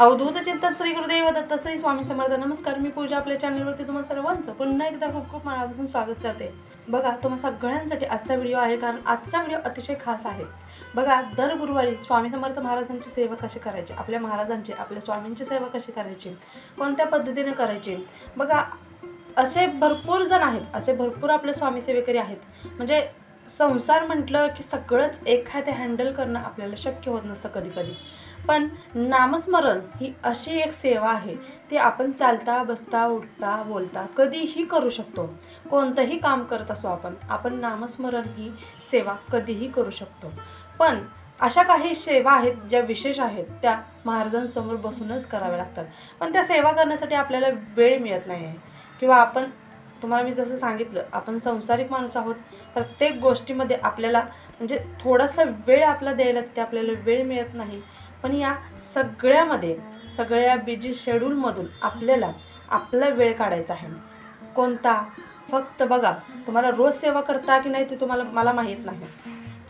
अवधूत चिंतन श्री गुरुदेव दत्त श्री स्वामी समर्थ नमस्कार. मी पूजा आपल्या चॅनलवरती तुम्हाला सर्वांचं पुन्हा एकदा खूप खूप मनापासून स्वागत करते. बघा तुम्हा सगळ्यांसाठी आजचा व्हिडिओ आहे कारण आजचा व्हिडिओ अतिशय खास आहे. बघा दर गुरुवारी स्वामी समर्थ महाराजांची सेवा कशी करायची? आपल्या महाराजांची आपल्या स्वामींची सेवा कशी करायची? कोणत्या पद्धतीने करायची? बघा असे भरपूर जण आहेत असे भरपूर आपले स्वामी सेवेकरी आहेत. म्हणजे संसार म्हटलं की सगळंच एखादे हँडल करणं आपल्याला शक्य होत नसतं कधी कधी पण नामस्मरण ही अशी एक सेवा आहे. ती आपण चालता बसता उठता बोलता कधीही करू शकतो. कोणतंही काम करत असो आपण आपण नामस्मरण ही सेवा कधीही करू शकतो. पण अशा काही सेवा आहेत ज्या विशेष आहेत त्या महाराजांसमोर बसूनच कराव्या लागतात. पण त्या सेवा करण्यासाठी आपल्याला वेळ मिळत नाही आहे. किंवा आपण तुम्हाला मी जसं सांगितलं आपण संसारिक माणूस आहोत. प्रत्येक गोष्टीमध्ये आपल्याला म्हणजे थोडासा वेळ आपला द्यायला तिथे आपल्याला वेळ मिळत नाही. पण या सगळ्यामध्ये सगळ्या बिजी शेड्यूलमधून आपल्याला आपला वेळ काढायचा आहे. कोणता? फक्त बघा तुम्हाला रोज सेवा करता की नाही ते तुम्हाला मला माहीत नाही.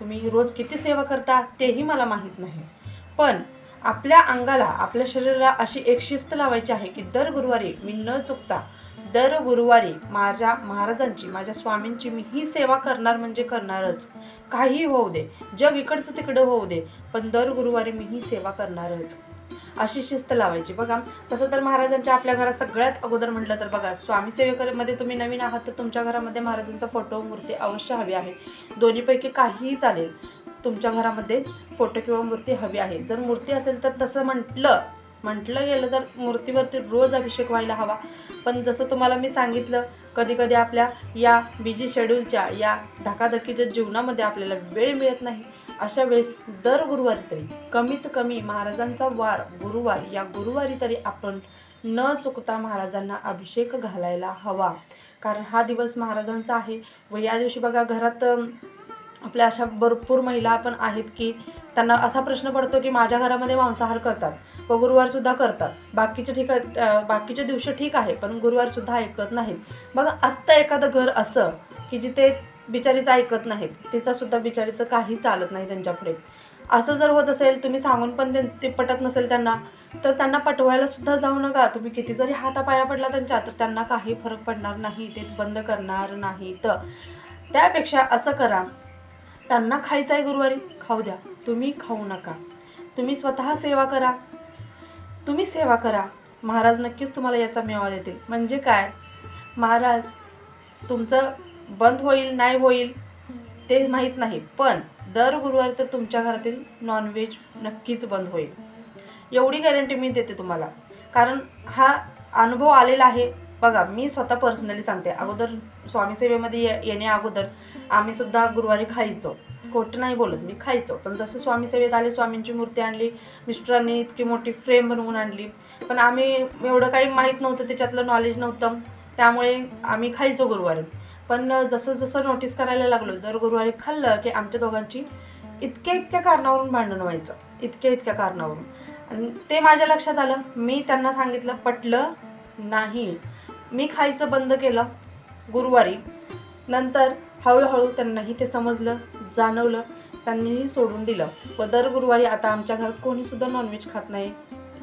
तुम्ही रोज किती सेवा करता तेही मला माहीत नाही. पण आपल्या अंगाला आपल्या शरीराला अशी एक शिस्त लावायची आहे की दर गुरुवारी मी न चुकता दर गुरुवारी माझ्या महाराजांची माझ्या स्वामींची मी ही सेवा करणार म्हणजे करणारच. काही होऊ दे. जग इकडचं तिकडं होऊ दे पण दर गुरुवारी मी ही सेवा करणारच. अशी शिस्त लावायची. बघा तसं तर महाराजांच्या आपल्या घरात सगळ्यात अगोदर म्हटलं तर बघा स्वामी सेवेकरमध्ये तुम्ही नवीन आहात तर तुमच्या घरामध्ये महाराजांचा फोटो मूर्ती अवश्य हवी आहे. दोन्हीपैकी काहीही चालेल. तुमच्या घरामध्ये फोटो किंवा मूर्ती हवी आहे. जर मूर्ती असेल तर तसं म्हटलं म्हटलं गेलं तर मूर्तीवरती रोज अभिषेक व्हायला हवा. पण जसं तुम्हाला मी सांगितलं कधी कधी आपल्या या बिजी शेड्यूलच्या या धकाधकीच्या जीवनामध्ये आपल्याला वेळ मिळत नाही. अशा वेळेस दर गुरुवारी तरी कमीत कमी महाराजांचा वार गुरुवार या गुरुवारी तरी आपण न चुकता महाराजांना अभिषेक घालायला हवा. कारण हा दिवस महाराजांचा आहे व या दिवशी बघा घरात आपल्या अशा भरपूर महिला पण आहेत की त्यांना असा प्रश्न पडतो की माझ्या घरामध्ये मांसाहार करतात व गुरुवारसुद्धा करतात. बाकीचे ठिकाण बाकीच्या दिवशी ठीक आहे पण गुरुवारसुद्धा ऐकत नाहीत. बघा असतं एखादं घर असं की जिथे बिचारीचं ऐकत नाहीत तिचासुद्धा बिचारीचं काही चालत नाही त्यांच्यापुढे. असं जर होत असेल तुम्ही सांगून पण ते- ते पटत नसेल त्यांना तर त्यांना पटवायला सुद्धा जाऊ नका. तुम्ही किती जरी हातापाया पडला त्यांच्या तर त्यांना काही फरक पडणार नाही ते बंद करणार नाही तर त्यापेक्षा असं करा त्यांना खायचं आहे गुरुवारी? खाऊ द्या. तुम्ही खाऊ नका. तुम्ही स्वतः सेवा करा. तुम्ही सेवा करा. महाराज नक्कीच तुम्हाला याचा मेवा देतील. म्हणजे काय? महाराज तुमचं बंद होईल नाही होईल ते माहीत नाही. पण दर गुरुवारी तर तुमच्या घरातील नॉनव्हेज नक्कीच बंद होईल. एवढी गॅरंटी मी देते तुम्हाला. कारण हा अनुभव आलेला आहे. बघा मी स्वतः पर्सनली सांगते. अगोदर स्वामी सेवेमध्ये ये अगोदर आम्ही सुद्धा गुरुवारी खायचो. खोटं नाही बोलत मी खायचो. पण जसं स्वामी सेवेत आले स्वामींची मूर्ती आणली मिस्टरांनी इतकी मोठी फ्रेम बनवून आणली. पण आम्ही एवढं काही माहीत नव्हतं त्याच्यातलं नॉलेज नव्हतं. त्यामुळे आम्ही खायचो गुरुवारी. पण जसं जसं नोटीस करायला लागलो दर गुरुवारी खाल्लं की आमच्या दोघांची इतक्या इतक्या कारणावरून भांडण व्हायचं. इतक्या इतक्या कारणावरून. आणि ते माझ्या लक्षात आलं. मी त्यांना सांगितलं पटलं नाही. मी खायचं बंद केलं. गुरुवारी. नंतर हळूहळू त्यांनाही ते समजलं जाणवलं त्यांनीही सोडून दिलं. व दर गुरुवारी आता आमच्या घरात कोणीसुद्धा नॉनव्हेज खात नाही.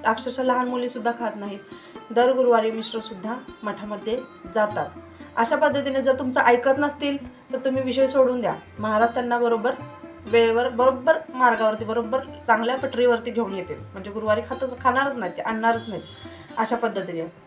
अक्षरशः लहान मुलीसुद्धा खात नाहीत. दर गुरुवारी मिश्रसुद्धा मठामध्ये जातात. अशा पद्धतीने जर तुमचं ऐकत नसतील तर तुम्ही विषय सोडून द्या. महाराज त्यांना बरोबर वेळेवर बरोबर मार्गावरती बरोबर चांगल्या पटरीवरती घेऊन येतील. म्हणजे गुरुवारी खातच खाणारच नाहीत ते आणणारच नाहीत. अशा पद्धतीने.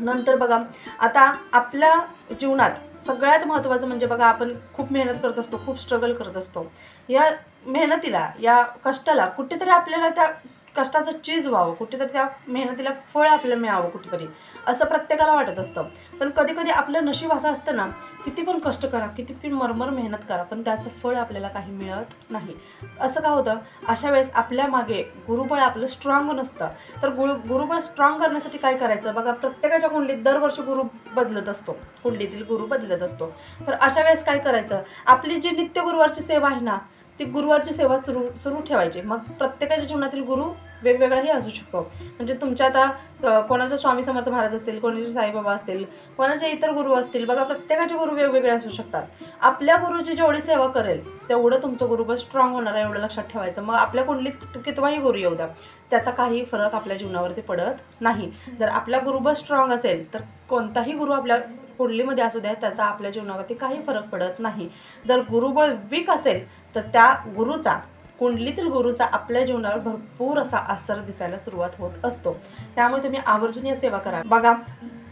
नंतर बघा आता आपल्या जीवनात सगळ्यात महत्त्वाचं म्हणजे बघा आपण खूप मेहनत करत असतो खूप स्ट्रगल करत असतो. या मेहनतीला या कष्टाला कुठेतरी आपल्याला त्या कष्टाचं चीज व्हावं कुठेतरी त्या मेहनतीला फळ आपल्याला मिळावं कुठेतरी असं प्रत्येकाला वाटत असतं. पण कधी कधी आपलं नशीब असं असतं ना किती पण कष्ट करा किती पण मरमर मेहनत करा पण त्याचं फळ आपल्याला काही मिळत नाही. असं का होतं? अशा वेळेस आपल्या मागे गुरुबळ आपलं स्ट्रॉंग नसतं. तर गुरु गुरुबळ स्ट्रॉंग करण्यासाठी काय करायचं? बघा प्रत्येकाच्या कुंडलीत दरवर्षी गुरु बदलत असतो. कुंडलीतील गुरु बदलत असतो. तर अशा वेळेस काय करायचं? आपली जी नित्य गुरुवारची सेवा आहे ना ती गुरुवारची सेवा सुरू सुरू ठेवायची. मग प्रत्येकाच्या जीवनातील गुरु वेगवेगळाही असू शकतो. म्हणजे तुमच्या आता कोणाचा स्वामी समर्थ महाराज असतील कोणाचे साईबाबा असतील कोणाचे इतर गुरु असतील बघा प्रत्येकाचे गुरु वेगवेगळे असू शकतात. आपल्या गुरुची जेवढी सेवा करेल तेवढं तुमचं गुरुबळ स्ट्रॉंग होणार आहे एवढं लक्षात ठेवायचं. मग आपल्या कुंडलीत कितवाही गुरु येऊ द्या त्याचा काही फरक आपल्या जीवनावरती पडत नाही. जर आपला गुरुबळ स्ट्रॉंग असेल तर कोणताही गुरु आपल्या कुंडलीमध्ये असू द्या त्याचा आपल्या जीवनावरती काही फरक पडत नाही. जर गुरुबळ वीक असेल तर त्या गुरुचा कुंडलीतील गुरुचा आपल्या जीवनावर भरपूर असा असर दिसायला सुरुवात होत असतो. त्यामुळे तुम्ही आवर्जून या सेवा करा. बघा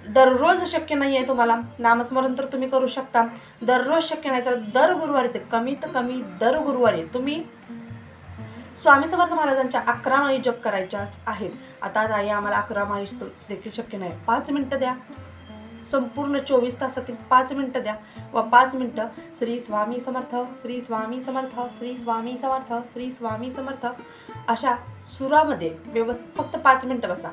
दररोज शक्य नाही आहे तुम्हाला. नामस्मरण तर तुम्ही करू शकता. दररोज शक्य नाही तर दर गुरुवारी ते कमीत कमी दर गुरुवारी तुम्ही स्वामी समर्थ महाराजांच्या अकरा माळी जप करायच्याच आहेत. आता ताई आम्हाला अकरा माळी देखील शक्य नाही. पाच मिनटं द्या. संपूर्ण चोवीस तासातील पाच मिनटं द्या व पाच मिनटं. श्री स्वामी समर्थ श्री स्वामी समर्थ श्री स्वामी समर्थ श्री स्वामी समर्थ. अशा सुरामध्ये व्यवस्थित फक्त पाच मिनटं बसा.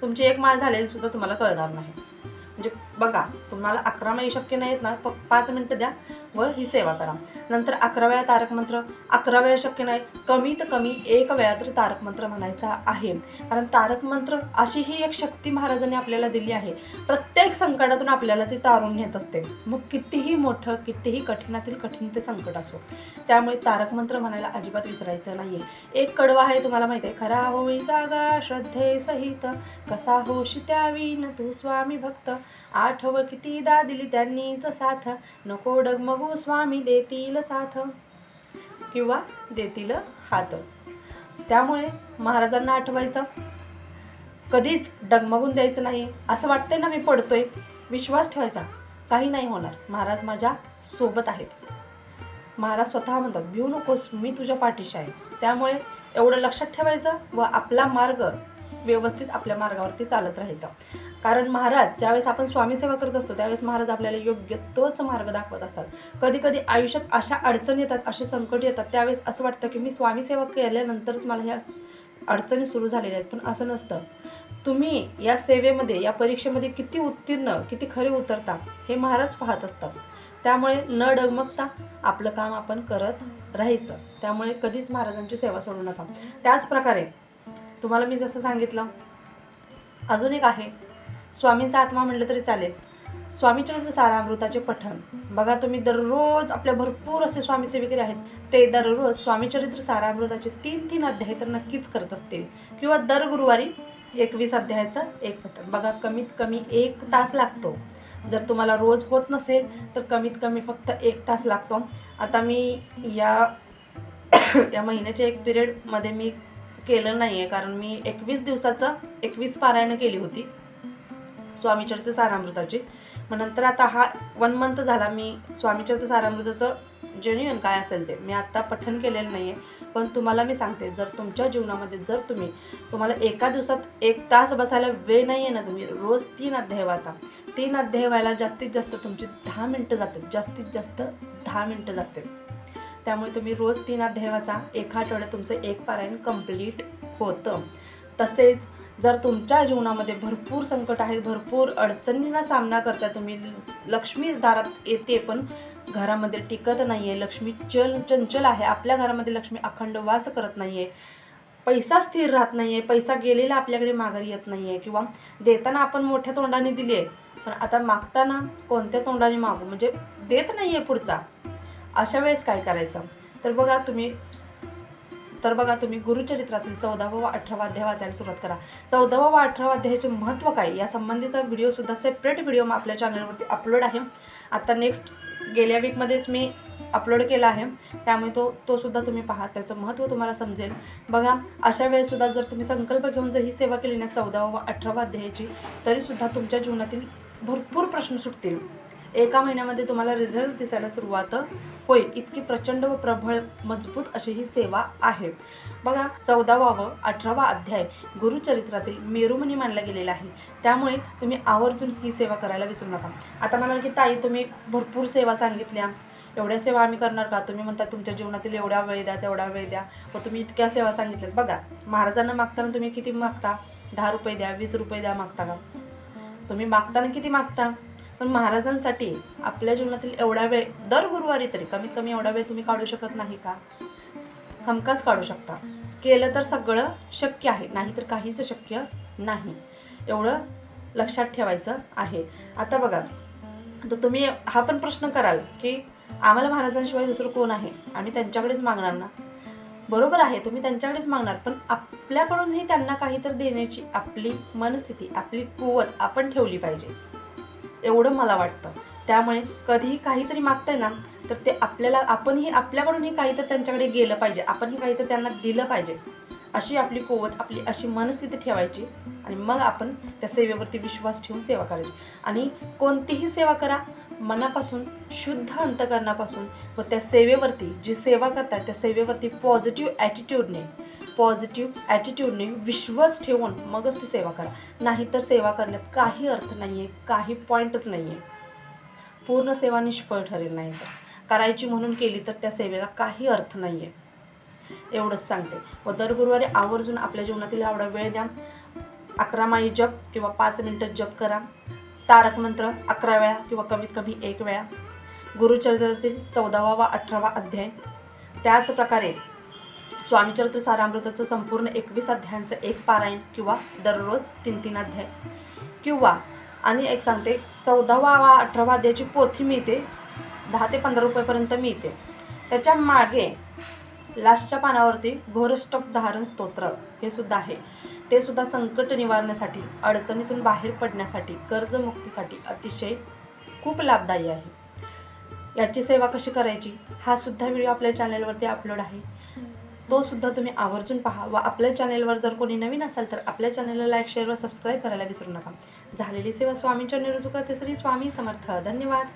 तुमची एक माळ झालेली सुद्धा तुम्हाला कळणार नाही. म्हणजे बघा तुम्हाला अकरा माळी शक्य नाहीत ना फक्त पाच मिनटं द्या. व ही सेवा करा. नंतर अकरा वेळा तारक मंत्र. अकरा वेळा शक्य नाही कमीत कमी एक वेळा तरी तारक मंत्र म्हणायचा आहे. कारण तारक मंत्र अशी ही एक शक्ती महाराजांनी आपल्याला दिली आहे. प्रत्येक संकटातून आपल्याला ती तारून नेत असते. मग कितीही मोठं कितीही कठीणातील कठीण ते संकट असो. त्यामुळे तारक मंत्र म्हणायला अजिबात विसरायचं नाहीये. एक कडवा आहे तुम्हाला माहिती आहे. खरा होई जागा श्रद्धे सहित कसा होशी त्यावीन तू स्वामी भक्त. आठव कितीदा दिली त्यांनीच साथ. नको डगमगू स्वामी देतील साथ. किंवा देतील हात. त्यामुळे महाराजांना आठवायचं कधीच डगमगून द्यायचं नाही. असं वाटतंय ना मी पडतोय? विश्वास ठेवायचा. काही नाही होणार. महाराज माझ्या सोबत आहेत. महाराज स्वतः म्हणतात भिऊ नकोस मी तुझ्या पाठीशी आहे. त्यामुळे एवढं लक्षात ठेवायचं व आपला मार्ग व्यवस्थित आपल्या मार्गावरती चालत राहायचा. कारण महाराज ज्यावेळेस आपण स्वामी सेवा करत असतो त्यावेळेस महाराज आपल्याला योग्य तोच मार्ग दाखवत असतात. कधी कधी आयुष्यात अशा अडचणी येतात असे संकट येतात. त्यावेळेस असं वाटतं की मी स्वामी सेवा केल्यानंतरच मला ह्या अडचणी सुरू झालेल्या आहेत. पण असं नसतं. तुम्ही या सेवेमध्ये या परीक्षेमध्ये किती उत्तीर्ण किती खरे उतरता हे महाराज पाहत असतात. त्यामुळे न डगमगता आपलं काम आपण करत राहायचं. त्यामुळे कधीच महाराजांची सेवा सोडू नका. त्याचप्रकारे तुम्हाला मी जसं सांगितलं अजून एक आहे. स्वामींचा आत्मा म्हणलं तरी चालेल. स्वामीचरित्र सारामृताचे पठण. बघा तुम्ही दररोज आपल्या भरपूर असे स्वामी सेविकरी आहेत. ते दररोज स्वामीचरित्र सारामृताचे तीन तीन अध्याय तर नक्कीच करत असतील. किंवा दर गुरुवारी एकवीस अध्यायाचं एक पठण. बघा कमीत कमी एक तास लागतो. जर तुम्हाला रोज होत नसेल तर कमीत कमी फक्त एक तास लागतो. आता मी या या महिन्याच्या एक पिरियडमध्ये मी केलं नाही आहे कारण मी एकवीस दिवसाचं एकवीस पारायणं केली होती. स्वामीचरित्र सारामृताची. मग नंतर आता हा वन मंथ झाला मी स्वामीचरित्र सारामृताचं जेन्युअन काय असेल ते मी आत्ता पठण केलेलं नाही आहे पण तुम्हाला मी सांगते जर तुमच्या जीवनामध्ये जर तुम्ही तुम्हाला एका दिवसात एक तास बसायला वेळ नाही आहे ना तुम्ही रोज तीन अध्याय वाचा. तीन अध्याय व्हायला जास्तीत जास्त तुमची दहा मिनटं जाते जास्तीत जास्त दहा मिनटं जाते त्यामुळे तुम्ही रोज तीन अध्याय वाचा एका आठवड्यात तुमचं एक पारायण कंप्लीट होतं. तसेच जर तुमच्या जीवनामध्ये भरपूर संकट आहेत भरपूर अडचणींना सामना करता तुम्ही लक्ष्मी दारात येते पण घरामध्ये टिकत नाही आहे लक्ष्मी चल चंचल आहे. आपल्या घरामध्ये लक्ष्मी अखंड वास करत नाही आहे पैसा स्थिर राहत नाही आहे पैसा गेलेला आपल्याकडे माघारी येत नाही आहे किंवा देताना आपण मोठ्या तोंडाने दिली आहे पण आता मागताना कोणत्या तोंडाने मागू? म्हणजे देत नाही आहे पुढचा. अशा वेळेस काय करायचं? तर बघा तुम्ही तर बघा तुम्ही गुरुचरित्रातील चौदावा व अठरावा अध्याय वाचायला सुरुवात करा. चौदावा व अठरावा अध्यायाचे महत्त्व काय? या संबंधीचा व्हिडिओसुद्धा सेपरेट व्हिडिओ आपल्या चॅनलवरती अपलोड आहे. आता नेक्स्ट गेल्या वीकमध्येच मी अपलोड केला आहे. त्यामुळे तो तो सुद्धा तुम्ही पहा. त्याचं महत्त्व तुम्हाला समजेल. बघा अशा वेळेसुद्धा जर तुम्ही संकल्प घेऊन जर ही सेवा केली ना चौदावा व अठरावा अध्यायाची तरीसुद्धा तुमच्या जीवनातील भरपूर प्रश्न सुटतील. एका महिन्यामध्ये तुम्हाला रिझल्ट दिसायला सुरुवात होईल. इतकी प्रचंड व प्रबळ मजबूत अशी ही सेवा आहे. बघा चौदावा व अठरावा अध्याय गुरुचरित्रातील मेरुमणी मानला गेलेला आहे. त्यामुळे तुम्ही आवर्जून ही सेवा करायला विसरू नका. आता म्हणाल की ताई तुम्ही भरपूर सेवा सांगितल्या. एवढ्या सेवा आम्ही करणार का? तुम्ही म्हणता तुमच्या जीवनातील एवढा वेळ द्या तेवढा वेळ द्या. व तुम्ही इतक्या सेवा सांगितल्यात. बघा महाराजांना मागताना तुम्ही किती मागता? दहा रुपये द्या वीस रुपये द्या मागता का तुम्ही मागताना किती मागता? पण महाराजांसाठी आपल्या जीवनातील एवढा वेळ दर गुरुवारी तरी कमीत कमी एवढा वेळ तुम्ही काढू शकत नाही का? हमखास काढू शकता. केलं तर सगळं शक्य आहे नाही तर काहीच शक्य नाही. एवढं लक्षात ठेवायचं आहे. आता बघा तर तुम्ही हा पण प्रश्न कराल की आम्हाला महाराजांशिवाय दुसरं कोण आहे? आम्ही त्यांच्याकडेच मागणार ना? बरोबर आहे तुम्ही त्यांच्याकडेच मागणार पण आपल्याकडूनही त्यांना काहीतरी देण्याची आपली मनस्थिती आपली कुवत आपण ठेवली पाहिजे. एवढं मला वाटतं. त्यामुळे कधीही काहीतरी मागताय ना तर ते आपल्याला आपणही आपल्याकडूनही काहीतरी त्यांच्याकडे गेलं पाहिजे. आपणही काहीतरी त्यांना दिलं पाहिजे. अशी आपली कोवत आपली अशी मनस्थिती ठेवायची आणि मग आपण त्या सेवेवरती विश्वास ठेवून सेवा करायची. आणि कोणतीही सेवा करा मनापासून शुद्ध अंतकरणापासून व त्या सेवेवरती जी सेवा करतात त्या सेवेवरती पॉझिटिव्ह ॲटिट्यूडने पॉझिटिव्ह ॲटिट्यूडने विश्वास ठेवून मगच ती सेवा करा. नाहीतर सेवा करण्यात काही अर्थ नाही आहे काही पॉईंटच नाही आहे पूर्ण सेवा निष्फळ ठरेल नाही तर करायची म्हणून केली तर त्या सेवेला काही अर्थ नाही आहे एवढंच सांगते. व दर गुरुवारी आवर्जून आपल्या जीवनातील एवढा वेळ द्या. अकरा माई जप किंवा पाच मिनटं जप करा. तारक मंत्र अकरा वेळा किंवा कमीत कमी एक वेळा. गुरुचरित्रातील चौदावा वा अठरावा अध्याय. त्याच प्रकारे स्वामीचरित्र सारामृताचं संपूर्ण एकवीस अध्यायांचं एक पारायण किंवा दररोज तीन तीन अध्याय. किंवा आणि एक सांगते चौदावा वा अठरावा अध्यायाची पोथी मिळते दहा ते पंधरा रुपयापर्यंत मिळते. त्याच्यामागे लास्टच्या पानावरती घोरष्टक धारण स्तोत्र हे सुद्धा आहे. ते सुद्धा संकट निवारण्यासाठी अडचणीतून बाहेर पडण्यासाठी कर्जमुक्तीसाठी अतिशय खूप लाभदायी आहे. याची सेवा कशी करायची? हा सुद्धा व्हिडिओ आपल्या चॅनलवरती अपलोड आहे. तो सुद्धा तुम्ही आवर्जून पहा व आपल्या चॅनेलवर जर कोणी नवीन असाल तर आपल्या चॅनेलला लाईक शेअर व सबस्क्राईब करायला विसरू नका. झालेली सेवा स्वामींच्या निरुजुका तिसरी स्वामी समर्थ. धन्यवाद.